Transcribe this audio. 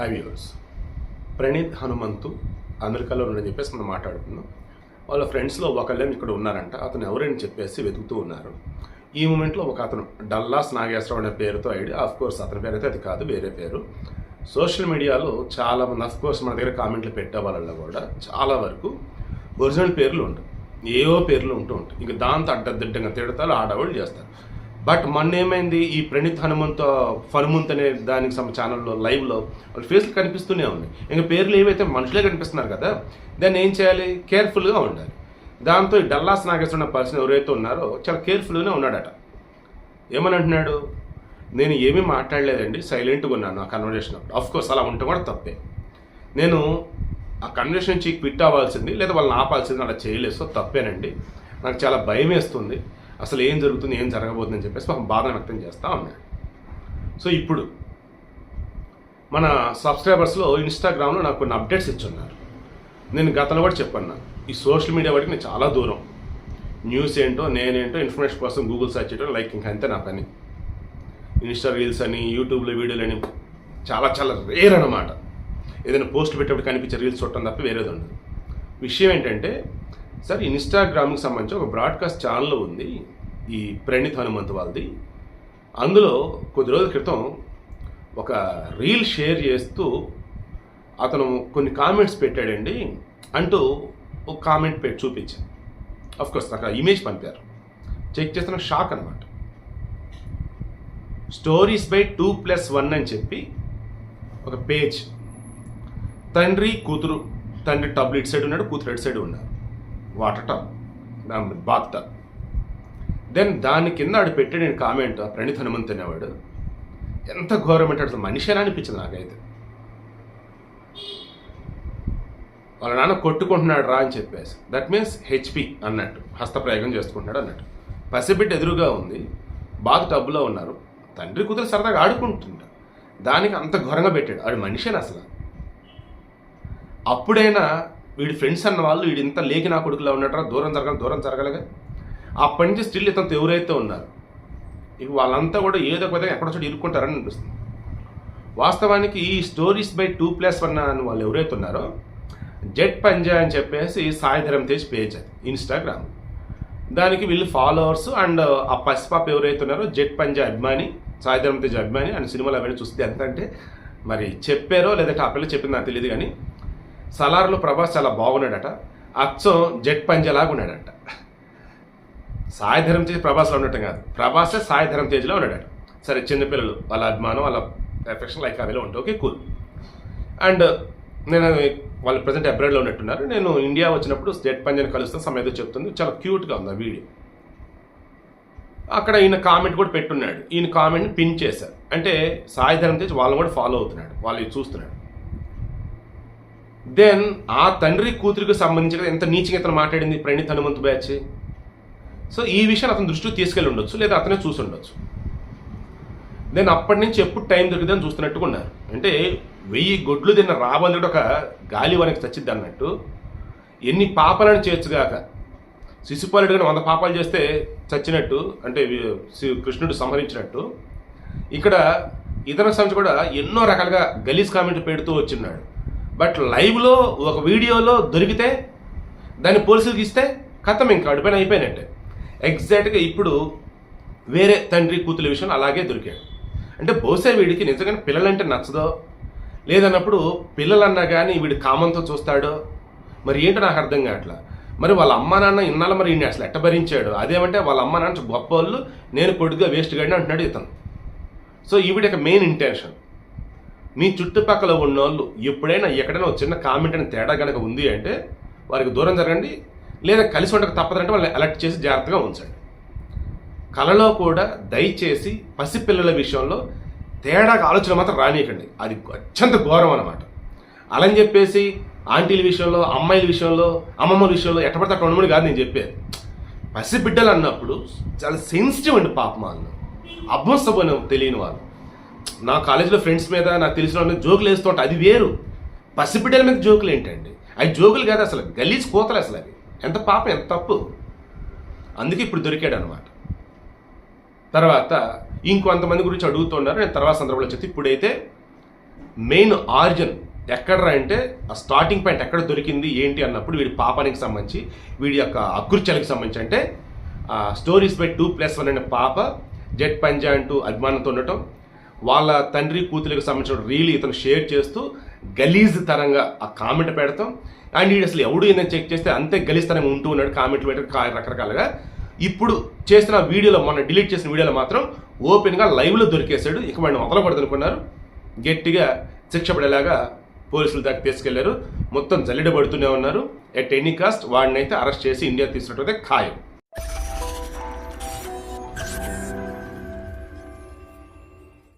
Viewers Praneeth Hanumanthu అమెరికాలో ఉండని చెప్పేసి మనం మాట్లాడుకున్నాం. వాళ్ళ ఫ్రెండ్స్లో ఒకళ్ళేమో ఇక్కడ ఉన్నారంట. అతను ఎవరని చెప్పేసి వెతుకుతూ ఉన్నారు. ఈ మూమెంట్లో ఒక అతను డల్లాస్ నాగేశ్వరరావు అనే పేరుతో ఐడి ఆఫ్ కోర్స్ అతని పేరు అయితే అది కాదు వేరే పేరు. సోషల్ మీడియాలో చాలా మంది కోర్స్ మన దగ్గర కామెంట్లు పెట్టే వాళ్ళలో కూడా చాలా వరకు ఒరిజినల్ పేర్లు ఉండవు. ఏవో పేర్లు ఉంటూ ఉంటాయి. ఇంక దాంతో అడ్డదిడ్డంగా తిడతారు ఆడవాళ్ళు చేస్తారు. బట్ మొన్న ఏమైంది? ఈ ప్రణీత్ హనుమంత్ ఫనుమంత్ అనే దానికి సమ ఛానల్లో లైవ్లో వాళ్ళ ఫేస్లు కనిపిస్తూనే ఉన్నాయి. ఇంకా పేర్లు ఏవైతే మనుషులే కనిపిస్తున్నారు కదా దాన్ని ఏం చేయాలి? కేర్ఫుల్గా ఉండాలి. దాంతో ఈ డల్లాస్ నాగేశ్వర పర్సన్ ఎవరైతే ఉన్నారో చాలా కేర్ఫుల్గానే ఉన్నాడట. ఏమని అంటున్నాడు? నేను ఏమీ మాట్లాడలేదండి సైలెంట్గా ఉన్నాను ఆ కన్వర్జేషన్ అప్పుడు అలా ఉండటం కూడా తప్పే. నేను ఆ కన్వర్జేషన్ నుంచి క్విట్ అవ్వాల్సింది లేదా వాళ్ళని ఆపాల్సింది అలా చేయలేదు సో తప్పేనండి. నాకు చాలా భయం వేస్తుంది. అసలు ఏం జరుగుతుంది ఏం జరగబోతుందని చెప్పేసి పాపం బాధ వ్యక్తం చేస్తూ ఉన్నాడు సో ఇప్పుడు మన సబ్స్క్రైబర్స్లో ఇన్స్టాగ్రామ్లో నాకు కొన్ని అప్డేట్స్ ఇచ్చున్నారు. నేను గతంలో కూడా చెప్పాను ఈ సోషల్ మీడియా వాటికి నేను చాలా దూరం. న్యూస్ ఏంటో నేనేంటో ఇన్ఫర్మేషన్ కోసం గూగుల్ సెర్చ్ చేయడం లైక్ ఇంకా అంతే నా పని. ఇన్స్టా రీల్స్ అని యూట్యూబ్లో వీడియోలు అని చాలా చాలా రేర్ అనమాట ఏదైనా పోస్ట్ పెట్టేప్పుడు కనిపించే రీల్స్ చూడటం తప్ప వేరేది ఉండదు. విషయం ఏంటంటే సార్ ఇన్స్టాగ్రామ్కి సంబంధించి ఒక బ్రాడ్కాస్ట్ ఛానల్ ఉంది. ఈ ప్రణీత్ హనుమంత్ వాళ్ళది. అందులో కొద్ది రోజుల క్రితం ఒక రీల్ షేర్ చేస్తూ అతను కొన్ని కామెంట్స్ పెట్టాడండి అంటూ ఒక కామెంట్ పెట్టి చూపించాను అఫ్ కోర్స్ నాకు ఆ ఇమేజ్ పంపారు. చెక్ చేస్తే నాకు షాక్ అనమాట stories by two plus one అని చెప్పి ఒక పేజ్ తండ్రి కూతురు తండ్రి టబ్లెట్ ఇటు సైడ్ ఉన్నాడు కూతురు ఇటు సైడ్ ఉన్నారు water tub bath tub. Then దాని కింద ఆడు పెట్టి నేను కామెంట్ ప్రణీత్ హనుమంత్ అనేవాడు. ఎంత ఘోరం అంటే అసలు మనిషి అని అనిపించింది నాకైతే. వాళ్ళ నాన్న కొట్టుకుంటున్నాడు రా అని చెప్పేసి. దట్ మీన్స్ హెచ్పి అన్నట్టు హస్తప్రయోగం చేసుకుంటున్నాడు అన్నట్టు. పసిబిడ్డ ఎదురుగా ఉంది బాత్ టబ్బులో ఉన్నారు. తండ్రి కూతురు సరదాగా ఆడుకుంటుంటారు దానికి అంత ఘోరంగా పెట్టాడు. ఆడు మనిషిని అసలు? అప్పుడైనా వీడి ఫ్రెండ్స్ అన్న వాళ్ళు వీడి ఇంత లేకి నా కొడుకులా ఉన్నట్రా దూరం జరగాలి దూరం జరగలేగా. అప్పటి నుంచి స్టిల్ ఇతను ఎవరైతే ఉన్నారు ఇక వాళ్ళంతా కూడా ఏదో ఒక విధంగా ఎక్కడో చోట ఇరుక్కుంటారని అనిపిస్తుంది. వాస్తవానికి ఈ stories by two plus one అని వాళ్ళు ఎవరైతే ఉన్నారో జెట్ పంజా అని చెప్పేసి సాయిధరం తేజ్ పేజ్ అది ఇన్స్టాగ్రామ్ దానికి వీళ్ళు ఫాలోవర్స్ అండ్ ఆ పసిపాప ఎవరైతే ఉన్నారో జెట్ పంజా అభిమాని సాయిధరం తేజ్ అభిమాని అండ్ సినిమాలు అవన్నీ చూస్తే ఎంత అంటే మరి చెప్పారో లేదంటే ఆ పిల్ల చెప్పింది నాకు తెలియదు కానీ సలార్లో ప్రభాస్ చాలా బాగున్నాడట. అచ్చం జెట్ పంజలాగా ఉన్నాడట. సాయిధరం తేజ్ ప్రభాస్లో ఉండటం కాదు. ప్రభాసే సాయిధరం తేజ్లో ఉన్నాడట. సరే చిన్నపిల్లలు వాళ్ళ అభిమానం వాళ్ళ ఎఫెక్షన్ లైక్ అవిలో ఉంటే ఓకే కూల్. అండ్ నేను వాళ్ళు ప్రజెంట్ అబ్రాడ్లో ఉన్నట్టున్నారు. నేను ఇండియా వచ్చినప్పుడు జెట్ పంజాని కలుస్తాను సమయంతో చెప్తుంది. చాలా క్యూట్గా ఉంది ఆ వీడియో. అక్కడ ఈయన కామెంట్ కూడా పెట్టున్నాడు. ఈయన కామెంట్ని పిన్ చేశారు. అంటే సాయిధరం తేజ్ వాళ్ళని కూడా ఫాలో అవుతున్నాడు. వాళ్ళు చూస్తున్నాడు దెన్ ఆ తండ్రి కూతురికి సంబంధించిన ఎంత నీచంగా ఇతను మాట్లాడింది? ప్రణీత్ హనుమంత్ బ్యాచ్. సో ఈ విషయాన్ని అతని దృష్టికి తీసుకెళ్ళి ఉండొచ్చు లేదా అతనే చూసి ఉండొచ్చు. దెన్ అప్పటి నుంచి ఎప్పుడు టైం దొరికిందని చూస్తున్నట్టుగా ఉన్నారు. అంటే వెయ్యి గొడ్లు తిన్న రాబందుడు ఒక గాలి వనకి చచ్చిద్ది అన్నట్టు. ఎన్ని పాపాలను చేయొచ్చుగాక శిశుపాలుడు కానీ వంద పాపాలు చేస్తే చచ్చినట్టు అంటే కృష్ణుడు సంహరించినట్టు. ఇక్కడ ఇతర సంస్థ కూడా ఎన్నో రకాలుగా గలీజ్ కామెంట్ పెడుతూ వచ్చిన్నాడు. బట్ లైవ్లో ఒక వీడియోలో దొరికితే దాన్ని పోలీసులకు ఇస్తే కథం ఇంకా అడిపోయిన అయిపోయినట్టే. ఎగ్జాక్ట్గా ఇప్పుడు వేరే తండ్రి కూతుల విషయం అలాగే దొరికాడు. అంటే బహుశా వీడికి నిజంగానే పిల్లలంటే నచ్చదో లేదన్నప్పుడు పిల్లలన్నా కానీ వీడు కామంతో చూస్తాడో మరి ఏంటో నాకు అర్థం కావట్లా. మరి వాళ్ళ అమ్మ నాన్న ఇన్నాళ్ళు మరి ఈయన అసలు ఎట్ట భరించాడు అదేమంటే వాళ్ళ అమ్మ నాన్న గొప్ప వాళ్ళు నేను కొడుకుగా వేస్ట్ గడిని అంటున్నాడు ఇతను. సో ఈవిడ యొక్క మెయిన్ ఇంటెన్షన్ మీ చుట్టుపక్కల ఉన్నోళ్ళు ఎప్పుడైనా ఎక్కడైనా చిన్న కామెంట్ అని తేడా కనుక ఉంది అంటే వారికి దూరం జరగండి లేదా కలిసి ఉండక తప్పదంటే వాళ్ళని అలర్ట్ చేసి జాగ్రత్తగా ఉంచండి. కళలో కూడా దయచేసి పసిపిల్లల విషయంలో తేడాగా ఆలోచన మాత్రం రానియకండి. అది అత్యంత ఘోరం అనమాట అలా అని చెప్పేసి ఆంటీల విషయంలో అమ్మాయిల విషయంలో అమ్మమ్మల విషయంలో ఎట్టబడితే అక్కడ ఉండమని కాదు నేను చెప్పేది. పసిబిడ్డలు అన్నప్పుడు చాలా సెన్సిటివ్ అండి పాపం వాళ్ళు అభ్యస్తపోయిన తెలియని వాళ్ళు. నా కాలేజీలో ఫ్రెండ్స్ మీద నాకు తెలిసిన వాళ్ళ మీద జోకులు వేస్తుంటే అది వేరు. పసిబిడ్డల మీద జోకులు ఏంటండి? అవి జోకులు కాదు అసలు. గలీజ్ కోతలు అసలు అవి. ఎంత పాపం ఎంత తప్పు. అందుకే ఇప్పుడు దొరికాడు అనమాట తర్వాత ఇంకొంతమంది గురించి అడుగుతున్నారు. నేను తర్వాత సందర్భంలో చెప్తే. ఇప్పుడైతే మెయిన్ ఆరిజిన్ ఎక్కడరా అంటే ఆ స్టార్టింగ్ పాయింట్ ఎక్కడ దొరికింది ఏంటి అన్నప్పుడు వీడి పాపానికి సంబంధించి వీడి యొక్క అకృత్యాలకు సంబంధించి అంటే stories by two plus one అనే పాప జెట్ పంజా అంటూ అభిమానంతో ఉండటం వాళ్ళ తండ్రి కూతురికి సంబంధించిన రీల్ ఇతను షేర్ చేస్తూ గలీజ్ తరంగా ఆ కామెంట్ పెడతాం. అండ్ వీడు అసలు ఎవడు ఏదైనా చెక్ చేస్తే అంతే గలీజ్తనం ఉంటూ ఉన్నాడు కామెంట్లు పెట్టడం కా- రకరకాలుగా. ఇప్పుడు చేసిన వీడియోలో మొన్న డిలీట్ చేసిన వీడియోలో మాత్రం ఓపెన్గా లైవ్లో దొరికేశాడు. ఇక వాడిని వదలకూడదు అనుకున్నారు. గట్టిగా శిక్ష పడేలాగా పోలీసుల దాకా తీసుకెళ్ళారు. మొత్తం జల్లెడ పడుతూనే ఉన్నారు. ఎట్ ఎనీ కాస్ట్ వాడినైతే అరెస్ట్ చేసి ఇండియా తీసుకున్నట్టు ఖాయం.